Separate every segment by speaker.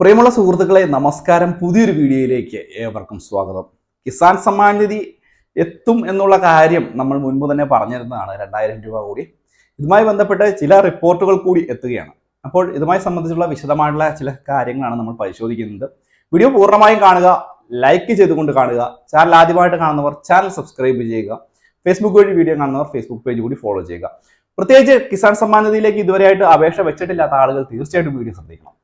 Speaker 1: പ്രിയമുള്ള സുഹൃത്തുക്കളെ നമസ്കാരം. പുതിയൊരു വീഡിയോയിലേക്ക് ഏവർക്കും സ്വാഗതം. കിസാൻ സമ്മാൻ നിധി എത്തും എന്നുള്ള കാര്യം നമ്മൾ മുൻപ് തന്നെ പറഞ്ഞിരുന്നതാണ് രണ്ടായിരം രൂപ കൂടി. ഇതുമായി ബന്ധപ്പെട്ട് ചില റിപ്പോർട്ടുകൾ കൂടി എത്തുകയാണ്. അപ്പോൾ ഇതുമായി സംബന്ധിച്ചുള്ള വിശദമായിട്ടുള്ള ചില കാര്യങ്ങളാണ് നമ്മൾ പരിശോധിക്കുന്നത്. വീഡിയോ പൂർണമായും കാണുക ലൈക്ക് ചെയ്തുകൊണ്ട് കാണുക ചാനൽ ആദ്യമായിട്ട് കാണുന്നവർ ചാനൽ സബ്സ്ക്രൈബ് ചെയ്യുക ഫേസ്ബുക്ക് വഴി വീഡിയോ കാണുന്നവർ ഫേസ്ബുക്ക് പേജ് കൂടി ഫോളോ ചെയ്യുക. പ്രത്യേകിച്ച് കിസാൻ സമ്മാൻ നിധിയിലേക്ക് ഇതുവരെയായിട്ട് അപേക്ഷ വെച്ചിട്ടില്ലാത്ത ആളുകൾ തീർച്ചയായിട്ടും വീഡിയോ ശ്രദ്ധിക്കണം.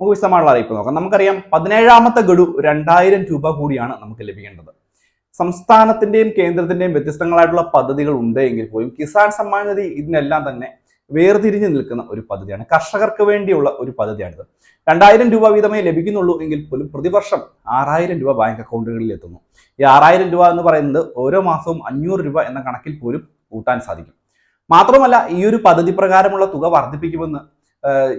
Speaker 1: നമുക്ക് വിശദമായുള്ള അറിയിപ്പ് നോക്കാം. നമുക്കറിയാം പതിനേഴാമത്തെ ഗഡു രണ്ടായിരം രൂപ കൂടിയാണ് നമുക്ക് ലഭിക്കേണ്ടത്. സംസ്ഥാനത്തിന്റെയും കേന്ദ്രത്തിന്റെയും വ്യത്യസ്തങ്ങളായിട്ടുള്ള പദ്ധതികൾ ഉണ്ട് എങ്കിൽ പോലും കിസാൻ സമ്മാൻ നിധി ഇതിനെല്ലാം തന്നെ വേർതിരിഞ്ഞു നിൽക്കുന്ന ഒരു പദ്ധതിയാണ്. കർഷകർക്ക് വേണ്ടിയുള്ള ഒരു പദ്ധതിയാണിത്. രണ്ടായിരം രൂപ വീതമേ ലഭിക്കുന്നുള്ളൂ എങ്കിൽ പോലും പ്രതിവർഷം ആറായിരം രൂപ ബാങ്ക് അക്കൗണ്ടുകളിൽ എത്തുന്നു. ഈ ആറായിരം രൂപ എന്ന് പറയുന്നത് ഓരോ മാസവും അഞ്ഞൂറ് രൂപ എന്ന കണക്കിൽ പോലും കൂട്ടാൻ സാധിക്കും. മാത്രമല്ല ഈ ഒരു പദ്ധതി പ്രകാരമുള്ള തുക വർദ്ധിപ്പിക്കുമെന്ന്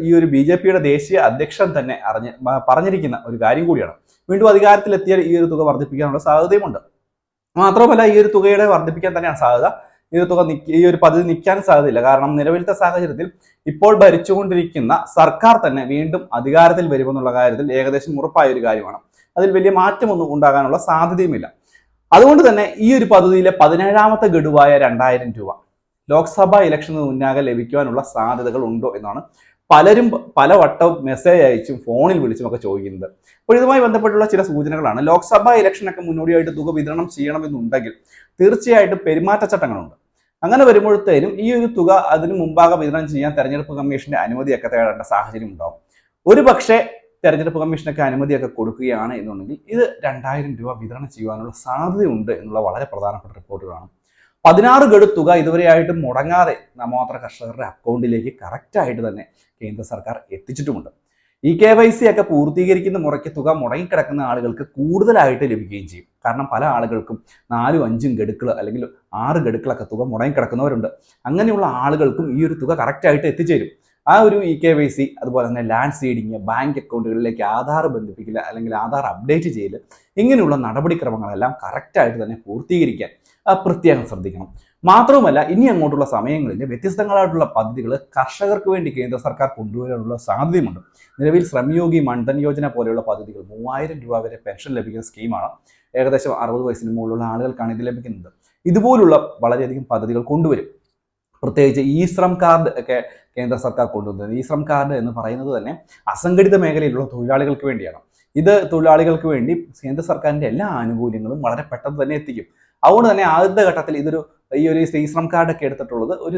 Speaker 1: ഈ ഒരു ബി ജെ പിയുടെ ദേശീയ അധ്യക്ഷൻ തന്നെ അറിഞ്ഞ് പറഞ്ഞിരിക്കുന്ന ഒരു കാര്യം കൂടിയാണ്. വീണ്ടും അധികാരത്തിലെത്തിയാൽ ഈ ഒരു തുക വർദ്ധിപ്പിക്കാനുള്ള സാധ്യതയുമുണ്ട്. മാത്രമല്ല ഈ ഒരു തുകയുടെ വർദ്ധിപ്പിക്കാൻ തന്നെയാണ് സാധ്യത. ഈ ഒരു തുക ഈ ഒരു പദ്ധതി നിൽക്കാൻ സാധ്യതയില്ല. കാരണം നിലവിലത്തെ സാഹചര്യത്തിൽ ഇപ്പോൾ ഭരിച്ചുകൊണ്ടിരിക്കുന്ന സർക്കാർ തന്നെ വീണ്ടും അധികാരത്തിൽ വരുമെന്നുള്ള കാര്യത്തിൽ ഏകദേശം ഉറപ്പായ ഒരു കാര്യമാണ്. അതിൽ വലിയ മാറ്റമൊന്നും ഉണ്ടാകാനുള്ള സാധ്യതയുമില്ല. അതുകൊണ്ട് തന്നെ ഈ ഒരു പദ്ധതിയിലെ പതിനേഴാമത്തെ ഗഡുവായ രണ്ടായിരം രൂപ ലോക്സഭാ ഇലക്ഷന് മുന്നാകെ ലഭിക്കുവാനുള്ള സാധ്യതകൾ ഉണ്ടോ എന്നാണ് പലരും പല വട്ടവും മെസ്സേജ് അയച്ചും ഫോണിൽ വിളിച്ചും ഒക്കെ ചോദിക്കുന്നത്. അപ്പോൾ ഇതുമായി ബന്ധപ്പെട്ടുള്ള ചില സൂചനകളാണ്. ലോക്സഭാ ഇലക്ഷനൊക്കെ മുന്നോടിയായിട്ട് തുക വിതരണം ചെയ്യണമെന്നുണ്ടെങ്കിൽ തീർച്ചയായിട്ടും പെരുമാറ്റച്ചട്ടങ്ങളുണ്ട് അങ്ങനെ വരുമ്പോഴത്തേനും ഈ ഒരു തുക അതിന് മുമ്പാകെ വിതരണം ചെയ്യാൻ തെരഞ്ഞെടുപ്പ് കമ്മീഷന്റെ അനുമതിയൊക്കെ തേടേണ്ട സാഹചര്യം ഉണ്ടാവും. ഒരു പക്ഷേ തെരഞ്ഞെടുപ്പ് കമ്മീഷനൊക്കെ അനുമതിയൊക്കെ കൊടുക്കുകയാണ് എന്നുണ്ടെങ്കിൽ ഇത് രണ്ടായിരം രൂപ വിതരണം ചെയ്യുവാനുള്ള സാധ്യതയുണ്ട് എന്നുള്ള വളരെ പ്രധാനപ്പെട്ട റിപ്പോർട്ടുകളാണ്. പതിനാറ് ഗഡു തുക ഇതുവരെയായിട്ടും മുടങ്ങാതെ നമ്മമാത്ര കർഷകരുടെ അക്കൗണ്ടിലേക്ക് കറക്റ്റായിട്ട് തന്നെ കേന്ദ്ര സർക്കാർ എത്തിച്ചിട്ടുമുണ്ട്. ഇ കെ വൈ സി ഒക്കെ പൂർത്തീകരിക്കുന്ന മുറയ്ക്ക് തുക മുടങ്ങിക്കിടക്കുന്ന ആളുകൾക്ക് കൂടുതലായിട്ട് ലഭിക്കുകയും ചെയ്യും. കാരണം പല ആളുകൾക്കും നാലും അഞ്ചും ഗഡുക്കൾ അല്ലെങ്കിൽ ആറ് ഗഡുക്കളൊക്കെ തുക മുടങ്ങിക്കിടക്കുന്നവരുണ്ട്. അങ്ങനെയുള്ള ആളുകൾക്കും ഈ ഒരു തുക കറക്റ്റായിട്ട് എത്തിച്ചേരും. ആ ഒരു ഇ കെ വൈ സി അതുപോലെ തന്നെ ലാൻഡ് സീഡിങ് ബാങ്ക് അക്കൗണ്ടുകളിലേക്ക് ആധാർ ബന്ധിപ്പിക്കില്ല അല്ലെങ്കിൽ ആധാർ അപ്ഡേറ്റ് ചെയ്യൽ ഇങ്ങനെയുള്ള നടപടിക്രമങ്ങളെല്ലാം കറക്റ്റായിട്ട് തന്നെ പൂർത്തീകരിക്കാൻ പ്രത്യേകം ശ്രദ്ധിക്കണം. മാത്രവുമല്ല ഇനി അങ്ങോട്ടുള്ള സമയങ്ങളിൽ വ്യത്യസ്തങ്ങളായിട്ടുള്ള പദ്ധതികൾ കർഷകർക്ക് വേണ്ടി കേന്ദ്ര സർക്കാർ കൊണ്ടുവരാനുള്ള സാധ്യതയുമുണ്ട്. നിലവിൽ ശ്രമയോഗി മൺധൻ യോജന പോലെയുള്ള പദ്ധതികൾ മൂവായിരം രൂപ വരെ പെൻഷൻ ലഭിക്കുന്ന സ്കീമാണ്. ഏകദേശം അറുപത് വയസ്സിന് മുകളിലുള്ള ആളുകൾക്കാണ് ഇത് ലഭിക്കുന്നത്. ഇതുപോലുള്ള വളരെയധികം പദ്ധതികൾ കൊണ്ടുവരും. പ്രത്യേകിച്ച് ഈ ശ്രം കാർഡ് ഒക്കെ കേന്ദ്ര സർക്കാർ കൊണ്ടുവന്നത്. ഈ ശ്രം കാർഡ് എന്ന് പറയുന്നത് തന്നെ അസംഘടിത മേഖലയിലുള്ള തൊഴിലാളികൾക്ക് വേണ്ടിയാണ്. ഇത് തൊഴിലാളികൾക്ക് വേണ്ടി കേന്ദ്ര സർക്കാരിന്റെ എല്ലാ ആനുകൂല്യങ്ങളും വളരെ പെട്ടെന്ന് തന്നെ എത്തിക്കും. അതുകൊണ്ട് തന്നെ ആദ്യത്തെ ഘട്ടത്തിൽ ഇതൊരു ഈ ഒരു ഇ കാർഡൊക്കെ എടുത്തിട്ടുള്ളത് ഒരു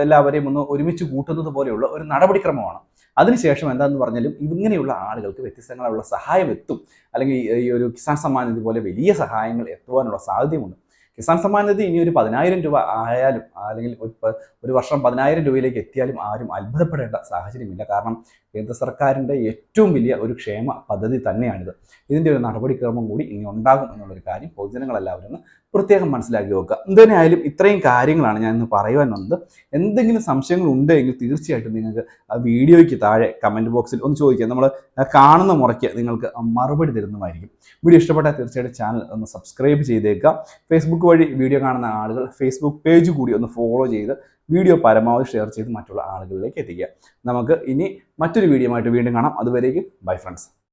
Speaker 1: എല്ലാവരെയും ഒന്ന് ഒരുമിച്ച് കൂട്ടുന്നത് പോലെയുള്ള ഒരു നടപടിക്രമമാണ്. അതിനുശേഷം എന്താന്ന് പറഞ്ഞാലും ഇങ്ങനെയുള്ള ആളുകൾക്ക് വ്യത്യസ്തങ്ങളുള്ള സഹായം എത്തും. അല്ലെങ്കിൽ ഈ- ഒരു കിസാൻ സമ്മാൻ നിധി പോലെ വലിയ സഹായങ്ങൾ എത്തുവാനുള്ള സാധ്യതയുണ്ട്. കിസാൻ സമ്മാൻ നിധി ഇനി ഒരു പതിനായിരം രൂപ ആയാലും അല്ലെങ്കിൽ ഒരു വർഷം പതിനായിരം രൂപയിലേക്ക് എത്തിയാലും ആരും അത്ഭുതപ്പെടേണ്ട സാഹചര്യമില്ല. കാരണം കേന്ദ്ര സർക്കാരിന്റെ ഏറ്റവും വലിയ ഒരു ക്ഷേമ പദ്ധതി തന്നെയാണിത്. ഇതിന്റെ ഒരു നടപടിക്രമം കൂടി ഇനി ഉണ്ടാകും എന്നുള്ളൊരു കാര്യം പൊതുജനങ്ങളെല്ലാവരും പ്രത്യേകം മനസ്സിലാക്കി വെക്കുക. എന്തിനായാലും ഇത്രയും കാര്യങ്ങളാണ് ഞാൻ ഇന്ന് പറയുവാൻ വന്നത് എന്തെങ്കിലും സംശയങ്ങൾ ഉണ്ടെങ്കിൽ തീർച്ചയായിട്ടും നിങ്ങൾക്ക് ആ വീഡിയോയ്ക്ക് താഴെ കമന്റ് ബോക്സിൽ ഒന്ന് ചോദിക്കുക നമ്മൾ കാണുന്ന മുറയ്ക്ക് നിങ്ങൾക്ക് മറുപടി തരുന്നതായിരിക്കും വീഡിയോ ഇഷ്ടപ്പെട്ടാൽ തീർച്ചയായിട്ടും ചാനൽ ഒന്ന് സബ്സ്ക്രൈബ് ചെയ്തേക്കുക. ഫേസ്ബുക്ക് വഴി വീഡിയോ കാണുന്ന ആളുകൾ ഫേസ്ബുക്ക് പേജ് കൂടി ഒന്ന് ഫോളോ ചെയ്ത് വീഡിയോ പരമാവധി ഷെയർ ചെയ്ത് മറ്റുള്ള ആളുകളിലേക്ക് എത്തിക്കുക. നമുക്ക് ഇനി മറ്റൊരു വീഡിയോ ആയിട്ട് വീണ്ടും കാണാം. അതുവരേക്കും ബൈ ഫ്രണ്ട്സ്